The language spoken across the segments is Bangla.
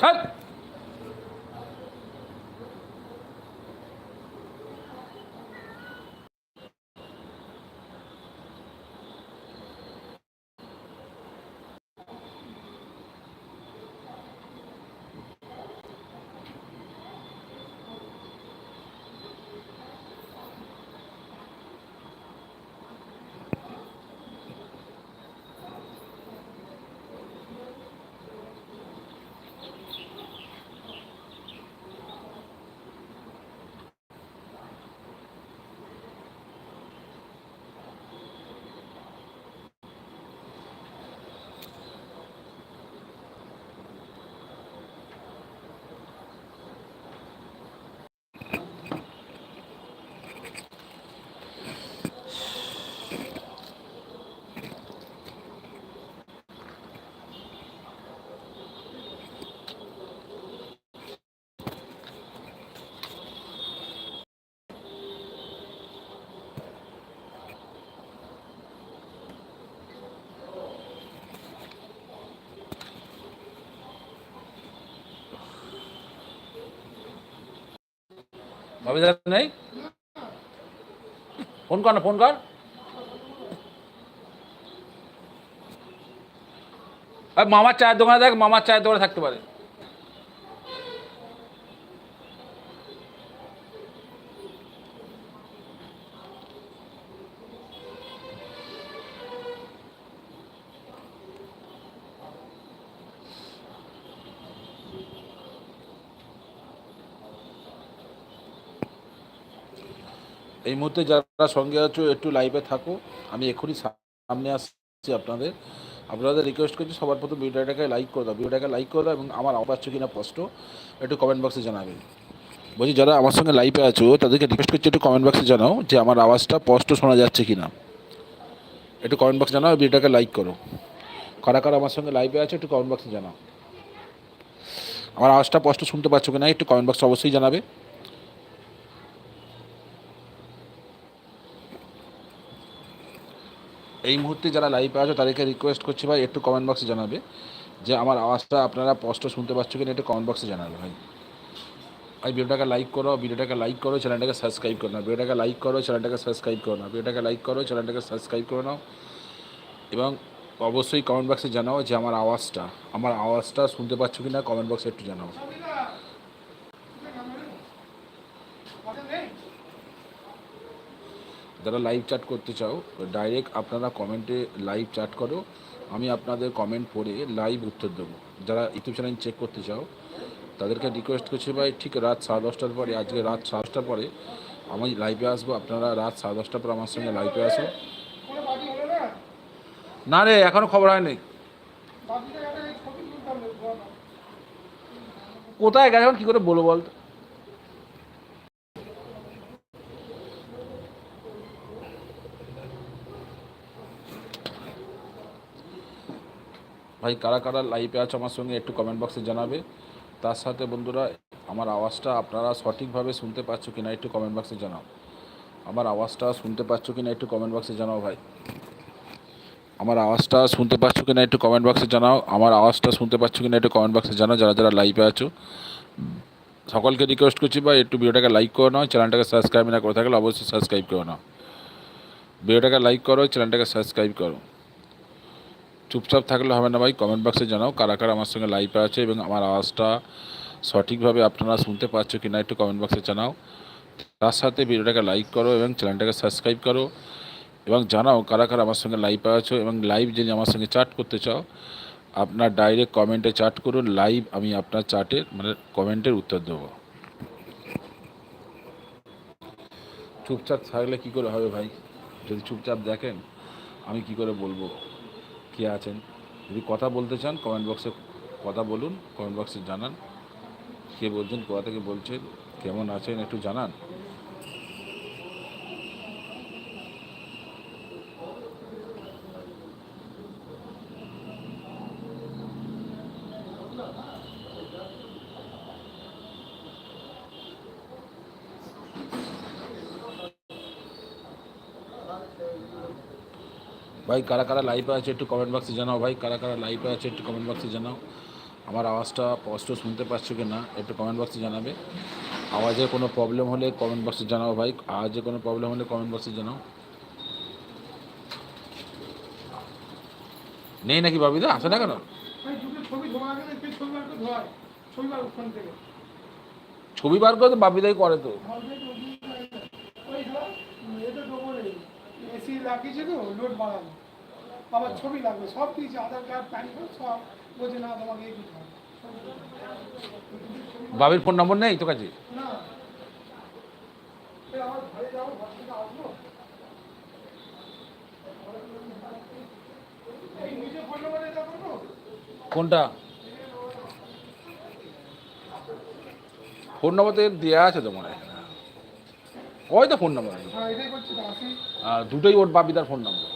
三 ভাবিদার নেই? ফোন কর না, ফোন কর। মামার চায়ের দোকানে দেখ, মামার চায়ের দোকানে থাকতে পারে। এই মুহূর্তে যারা সঙ্গে আছো, একটু লাইভে থাকো। আমি এক্ষুনি সামনে আসছি আপনাদের। আপনাদের রিকোয়েস্ট করছি সবার প্রথম ভিডিওটাকে লাইক করে দাও। ভিডিওটাকে লাইক করে দাও এবং আমার আওয়াজ কিনা স্পষ্ট, একটু কমেন্ট বক্সে জানাবেন বলছি, যারা আমার সঙ্গে লাইভে আছো, তাদেরকে রিকোয়েস্ট করছি একটু কমেন্ট বক্সে জানাও যে আমার আওয়াজটা স্পষ্ট শোনা যাচ্ছে কি না একটু কমেন্ট বক্সে জানাও, ভিডিওটাকে লাইক করো। কারা কারা আমার সঙ্গে লাইভে আছে, একটু কমেন্ট বক্সে জানাও। আমার আওয়াজটা স্পষ্ট শুনতে পাচ্ছ কি না একটু কমেন্ট বক্সে অবশ্যই জানাবে। এই মুহূর্তে যারা লাইভে আছো, তাদেরকে রিকোয়েস্ট করছি ভাই, একটু কমেন্ট বক্সে জানাবে। যে আমার আওয়াজটা আপনারা স্পষ্ট শুনতে পাচ্ছ কিনা, একটু কমেন্ট বক্সে জানাবে ভাই। ভাই, ভিডিওটাকে লাইক করো, ভিডিওটাকে লাইক করো চ্যানেলটাকে সাবস্ক্রাইব করো না। ভিডিওটাকে লাইক করো চ্যানেলটাকে সাবস্ক্রাইব করো না। ভিডিওটাকে লাইক করো চ্যানেলটাকে সাবস্ক্রাইব করে নাও এবং অবশ্যই কমেন্ট বক্সে জানাও যে আমার আওয়াজটা আমার আওয়াজটা শুনতে পাচ্ছ কি না কমেন্ট বক্সে একটু জানাও। যারা লাইভ চ্যাট করতে চাও ডাইরেক্ট আপনারা কমেন্টে লাইভ চ্যাট করো। আমি আপনাদের কমেন্ট পড়ে লাইভ উত্তর দেবো। যারা ইউটিউব চ্যানেল চেক করতে চাও, তাদেরকে রিকোয়েস্ট করছি ভাই, ঠিক রাত সাড়ে দশটার পরে, আজকে রাত সাড়ে দশটার পরে আমি লাইভে আসব। আপনারা রাত সাড়ে দশটার পর আমার সঙ্গে লাইভে আসো। না রে, এখনও খবর হয়নি। কোথায় গেছে এখন? কি করে বলব বলতো? ভাই, কারা কারা লাইভে আছে আমার সঙ্গে একটু কমেন্ট বক্সে জানাবে। তার সাথে বন্ধুরা, আমার আওয়াজটা আপনারা সঠিকভাবে শুনতে পাচ্ছ কি না একটু কমেন্ট বক্সে জানাও। আমার আওয়াজটা শুনতে পাচ্ছ কি না একটু কমেন্ট বক্সে জানাও ভাই। আমার আওয়াজটা শুনতে পাচ্ছ কি না একটু কমেন্ট বক্সে জানাও। আমার আওয়াজটা শুনতে পাচ্ছ কি না একটু কমেন্ট বক্সে জানাও, যারা যারা লাইভে আছো। সকলকে রিকোয়েস্ট করছি ভাই, একটু ভিডিওটাকে লাইক করে নাও চ্যানেলটাকে সাবস্ক্রাইব না করে থাকলে অবশ্যই সাবস্ক্রাইব করে নাও। ভিডিওটাকে লাইক করো চ্যানেলটাকে সাবস্ক্রাইব করো। চুপচাপ থাকলে হবে না ভাই কমেন্ট বক্সে জানাও কারা কারা আমার সঙ্গে লাইভে আছে এবং আমার আওয়াজটা সঠিকভাবে আপনারা শুনতে পাচ্ছ কি না একটু কমেন্ট বক্সে জানাও। তার সাথে ভিডিওটাকে লাইক করো এবং চ্যানেলটাকে সাবস্ক্রাইব করো এবং জানাও কারা কারা আমার সঙ্গে লাইভে আছো এবং লাইভ যদি আমার সঙ্গে চ্যাট করতে চাও, আপনার ডাইরেক্ট কমেন্টে চ্যাট করুন লাইভ আমি আপনার চ্যাটের মানে কমেন্টের উত্তর দেবো। চুপচাপ থাকলে কি করে হবে ভাই? যদি চুপচাপ দেখেন, আমি কি করে বলব? কে আছেন? যদি কথা বলতে চান কমেন্ট বক্সে কথা বলুন কমেন্ট বক্সে জানান, কে বলছেন, কোথা থেকে বলছেন, কেমন আছেন একটু জানান। ভাই কারা কারা লাইভে আছে একটু কমেন্ট বক্সে জানাও ভাই কারা কারা লাইভে আছে একটু কমেন্ট বক্সে জানাও। আমার আওয়াজটা স্পষ্ট শুনতে পাচ্ছ কি না একটু কমেন্ট বক্সে জানাবে। আওয়াজের কোনো প্রবলেম হলে কমেন্ট বক্সে জানাও ভাই আওয়াজে কোনো প্রবলেম হলে কমেন্ট বক্সে জানাও। নেই নাকি বাবিদা? আসে না কেন? ছবি বার করে তো বাবিদাই করে তো। এসি লাগিয়েছে তো লোড বাড়ানো। আবার ছবি লাগবে সব কিছু আধার কার্ড প্যান কার্ড সব বলছে না তোমাকে এই দিতে হবে। বাবির ফোন নম্বর নেই তো কাছে? কোনটা? ফোন নম্বর তো দেওয়া আছে তো মনে হয়। ওই তো ফোন নাম্বার? হ্যাঁ আর দুটোই ওর বাপিদার ফোন নম্বর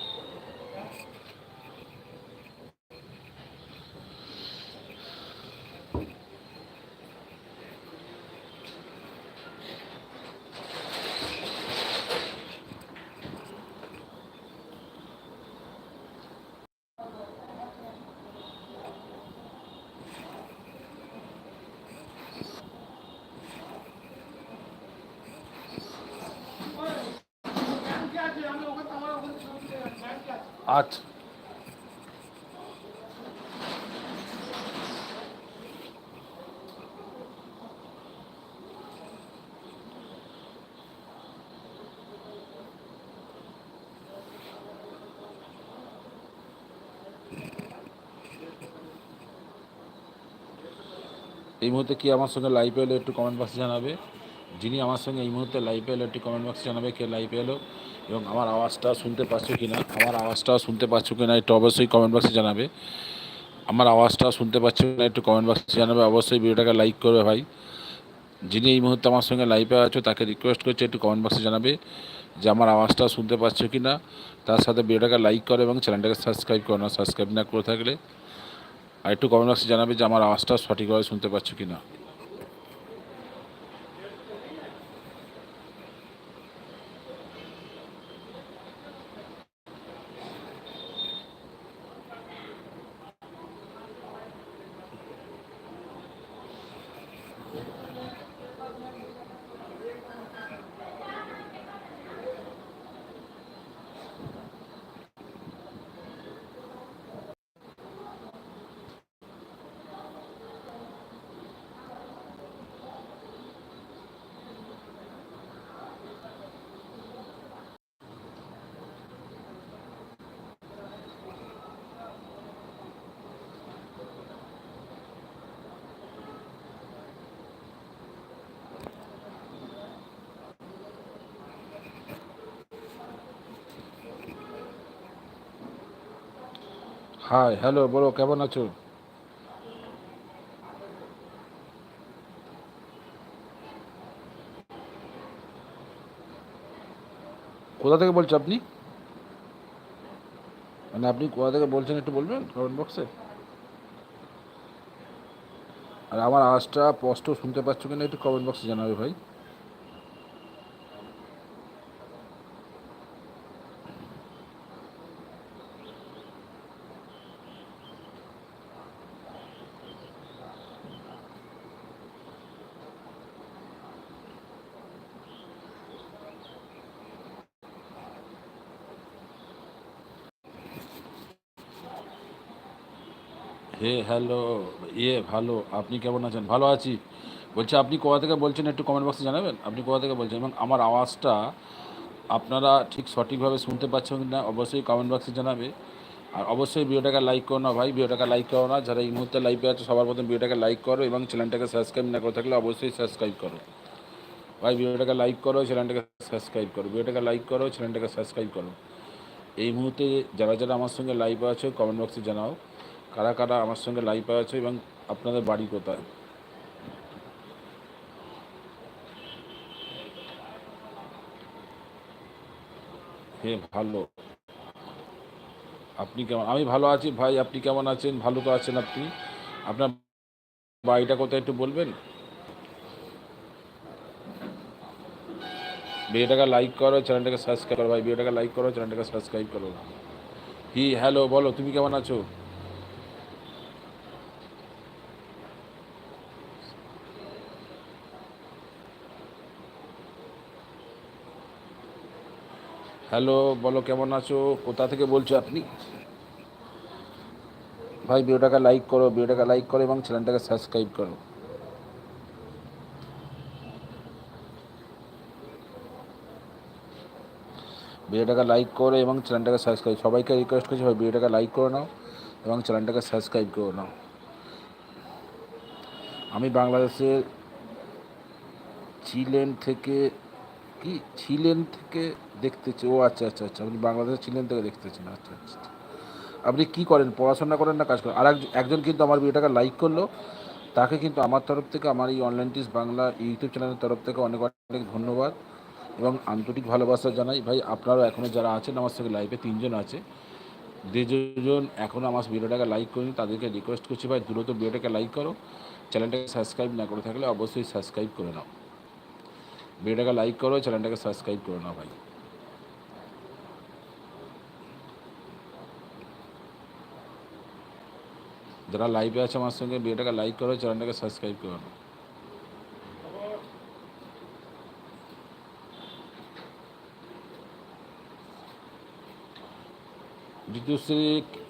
ব্যাংকে আছে আমি ওখানে আমার ওখানে ছবি ব্যাংকে আছে আচ্ছা। এই মুহূর্তে কি আমার সঙ্গে লাইভে এলো একটু কমেন্ট বক্সে জানাবে। যিনি আমার সঙ্গে এই মুহূর্তে লাইভে এলো একটু কমেন্ট বক্সে জানাবে কে লাইভে এলো। এবং আমার আওয়াজটা শুনতে পাচ্ছ কি না আমার আওয়াজটা শুনতে পাচ্ছ কি না একটু অবশ্যই কমেন্ট বক্সে জানাবে। আমার আওয়াজটা শুনতে পাচ্ছ কি না একটু কমেন্ট বক্সে জানাবে। অবশ্যই ভিডিওটাকে লাইক করবে ভাই। যিনি এই মুহূর্তে আমার সঙ্গে লাইভে আছো, তাকে রিকোয়েস্ট করছি একটু কমেন্ট বক্সে জানাবে যে আমার আওয়াজটা শুনতে পাচ্ছ কি না তার সাথে ভিডিওটাকে লাইক করো এবং চ্যানেলটাকে সাবস্ক্রাইব করো না। সাবস্ক্রাইব না করে থাকলে আর একটু কমেন্ট বক্সে জানাবে যে আমার আওয়াজটা সঠিকভাবে শুনতে পাচ্ছ কি না হাই হ্যালো বলো কেমন আছো? কোথা থেকে বলছো আপনি? মানে আপনি কোথা থেকে বলছেন একটু বলবেন কমেন্ট বক্সে আর আমার আওয়াজটা স্পষ্ট শুনতে পাচ্ছ কিনা একটু কমেন্ট বক্সে জানাবে ভাই। হে হ্যালো ইয়ে ভালো, আপনি কেমন আছেন? ভালো আছি। বলছি, আপনি কোথা থেকে বলছেন একটু কমেন্ট বক্সে জানাবেন? আপনি কোথা থেকে বলছেন? এবং আমার আওয়াজটা আপনারা ঠিক সঠিকভাবে শুনতে পাচ্ছেন কি না অবশ্যই কমেন্ট বক্সে জানাবে। আর অবশ্যই ভিডিওটাকে লাইক করো না ভাই, ভিডিওটাকে লাইক করো না। যারা এই মুহূর্তে লাইভে আছে, সবার প্রথম ভিডিওটাকে লাইক করো এবং চ্যানেলটাকে সাবস্ক্রাইব না করে থাকলে অবশ্যই সাবস্ক্রাইব করো। ভাই, ভিডিওটাকে লাইক করো চ্যানেলটাকে সাবস্ক্রাইব করো। ভিডিওটাকে লাইক করো চ্যানেলটাকে সাবস্ক্রাইব করো। এই মুহূর্তে যারা যারা আমার সঙ্গে লাইভে আছে কমেন্ট বক্সে জানাও। কারা কারা আমার সঙ্গে লাইভ আছে এবং আপনাদের বাড়ি কোথায়? হে ভালো। আপনি কেমন? আমি ভালো আছি ভাই, আপনি কেমন আছেন? ভালো তো আছেন আপনি? আপনার বাড়িটা কোথায় একটু বলবেন? ভিডিওটাকে লাইক করো চ্যানেলটাকে সাবস্ক্রাইব করো ভাই, ভিডিওটাকে লাইক করো চ্যানেলটাকে সাবস্ক্রাইব করো। হি, হ্যালো, বলো, তুমি কেমন আছো? হ্যালো, বলো কেমন আছো? কোথা থেকে বলছো আপনি? ভাই, ভিডিওটাকে লাইক করো, ভিডিওটাকে লাইক করো এবং চ্যানেলটাকে সাবস্ক্রাইব করো। ভিডিওটাকে লাইক করো এবং চ্যানেলটাকে সাবস্ক্রাইব সবাইকে রিকোয়েস্ট করছি, ভাই, ভিডিওটাকে লাইক করে নাও এবং চ্যানেলটাকে সাবস্ক্রাইব করে নাও। আমি বাংলাদেশের, চিলেন থেকে, কি? ছিলেন থেকে দেখতেছি ও আচ্ছা আচ্ছা আচ্ছা আপনি বাংলাদেশের চিলেন থেকে দেখতেছেন আচ্ছা আচ্ছা আপনি কি করেন? পড়াশোনা করেন না কাজ করেন? আর এক- একজন কিন্তু আমার ভিডিওটাকে লাইক করল। তাকে কিন্তু আমার তরফ থেকে, আমার এই অনলাইন টিস বাংলা ইউটিউব চ্যানেলের তরফ থেকে অনেক অনেক ধন্যবাদ এবং আন্তরিক ভালোবাসা জানাই। ভাই, আপনারাও এখনও যারা আছেন আমার সঙ্গে লাইভে তিনজন আছে। যে যেজন এখনও আমার ভিডিওটাকে লাইক করেনি, তাদেরকে রিকোয়েস্ট করছি, ভাই, দ্রুত ভিডিওটাকে লাইক করো। চ্যানেলটাকে সাবস্ক্রাইব না করে থাকলে অবশ্যই সাবস্ক্রাইব করে নাও। ভিডিওটাকে লাইক করো, চ্যানেলটাকে সাবস্ক্রাইব করে নাও, ভাই। যারা লাইভে আছে আমার সঙ্গে, ভিডিওটাকে লাইক করো চ্যানেলটাকে সাবস্ক্রাইব করে। দ্বিতীয়শ্রী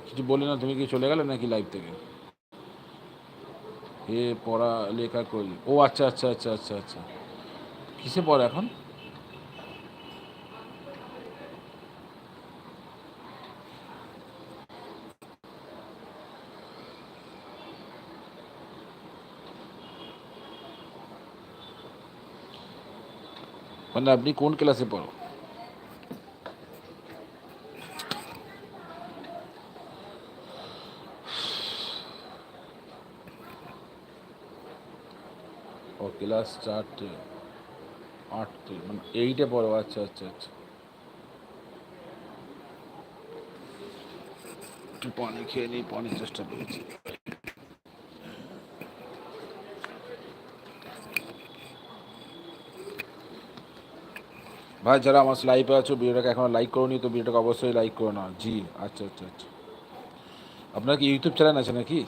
কিছু বলে না, তুমি কি চলে গেলে নাকি লাইভ থেকে? এ পড়া লেখা করি ও আচ্ছা আচ্ছা আচ্ছা আচ্ছা আচ্ছা। কিসে পড়ে এখন? মানে আপনি কোন ক্লাসে পড়ো ও ক্লাস চারটে আটটে মানে এইটে পড়ো আচ্ছা আচ্ছা আচ্ছা একটু পানি খেয়ে নিই পানির চেষ্টা করেছি ভাই, যারা আমার লাইভে আছো, ভিডিওটাকে এখনও লাইক করোনি, তো ভিডিওটাকে অবশ্যই লাইক করো না জি আচ্ছা আচ্ছা আচ্ছা। আপনার কি ইউটিউব চ্যানেল আছে নাকি?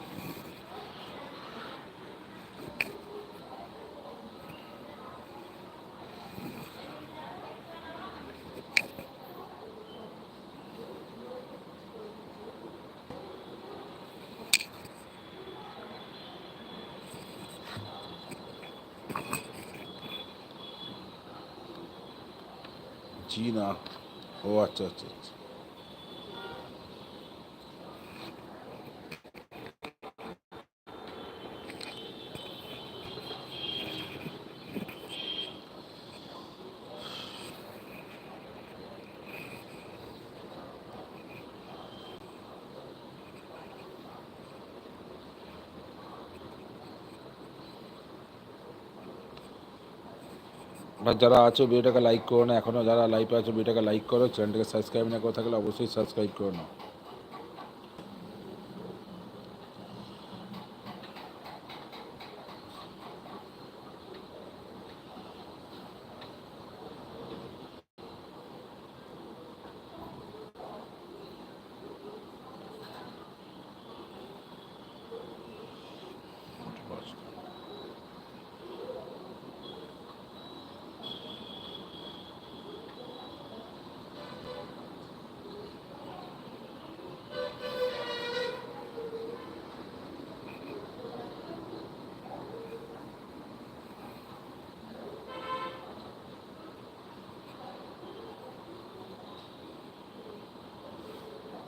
জি না ও আচ্ছা আচ্ছা আচ্ছা আর যারা আছো ভিডিওটাকে লাইক করো না এখনও যারা লাইভে আছো, ভিডিওটাকে লাইক করো চ্যানেলটাকে সাবস্ক্রাইব না করে থাকলে অবশ্যই সাবস্ক্রাইব করো নাও।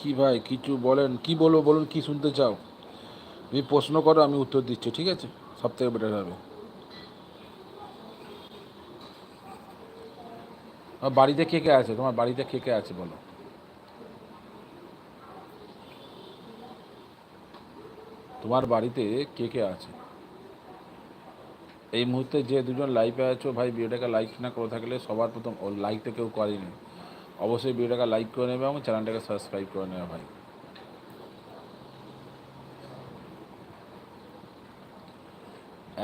কি ভাই, কিছু বলেন, কি বলব বলুন, কি শুনতে চাও? তুমি প্রশ্ন করো, আমি উত্তর দিচ্ছি, ঠিক আছে? সব থেকে বেটার হবে। বাড়িতে কে কে আছে? তোমার বাড়িতে কে কে আছে বলো? তোমার বাড়িতে কে কে আছে? এই মুহূর্তে যে দুজন লাইভে আছো, ভাই, ভিডিওটাকে লাইক না করে থাকলে সবার প্রথম লাইক তো কেউ করেনি। অবশ্যই ভিডিওটাকে লাইক করে নেবে এবং চ্যানেলটাকে সাবস্ক্রাইব করে নেবে ভাই।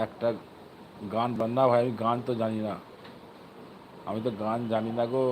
একটা গান বান্না ভাই, আমি গান তো জানি না। আমি তো গান জানি না গো।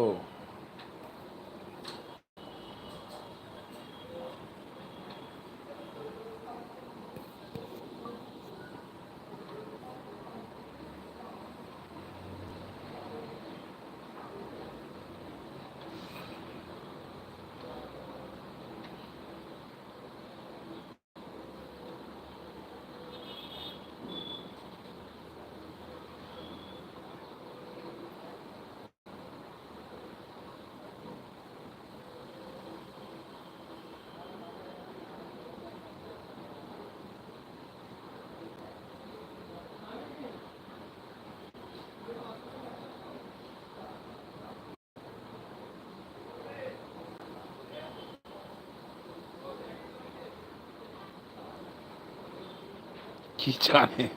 কি জানেন?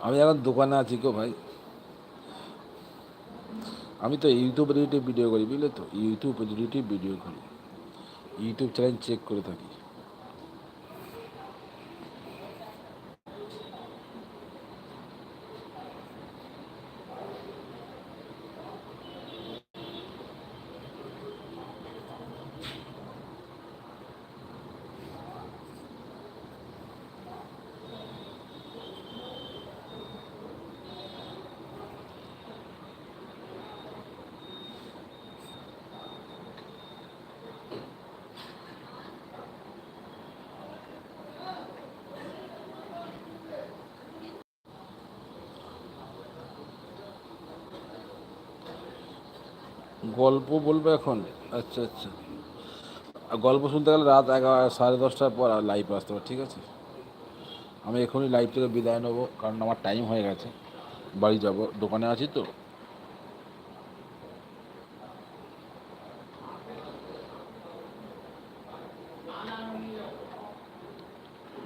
আমি এখন দোকানে আছি গো ভাই। আমি তো ইউটিউব রিলেটিভ ভিডিও করি, বুঝলে তো? ইউটিউব রিলেটিভ ভিডিও করি। ইউটিউব চ্যানেল চেক করে থাকি। গল্প বলব এখন? আচ্ছা আচ্ছা। গল্প শুনতে গেলে রাত এগারো, সাড়ে দশটার পর লাইভ আসতে হবে, ঠিক আছে? আমি এখনই লাইভ থেকে বিদায় নেব, কারণ আমার টাইম হয়ে গেছে। বাড়ি যাব, দোকানে আছি তো।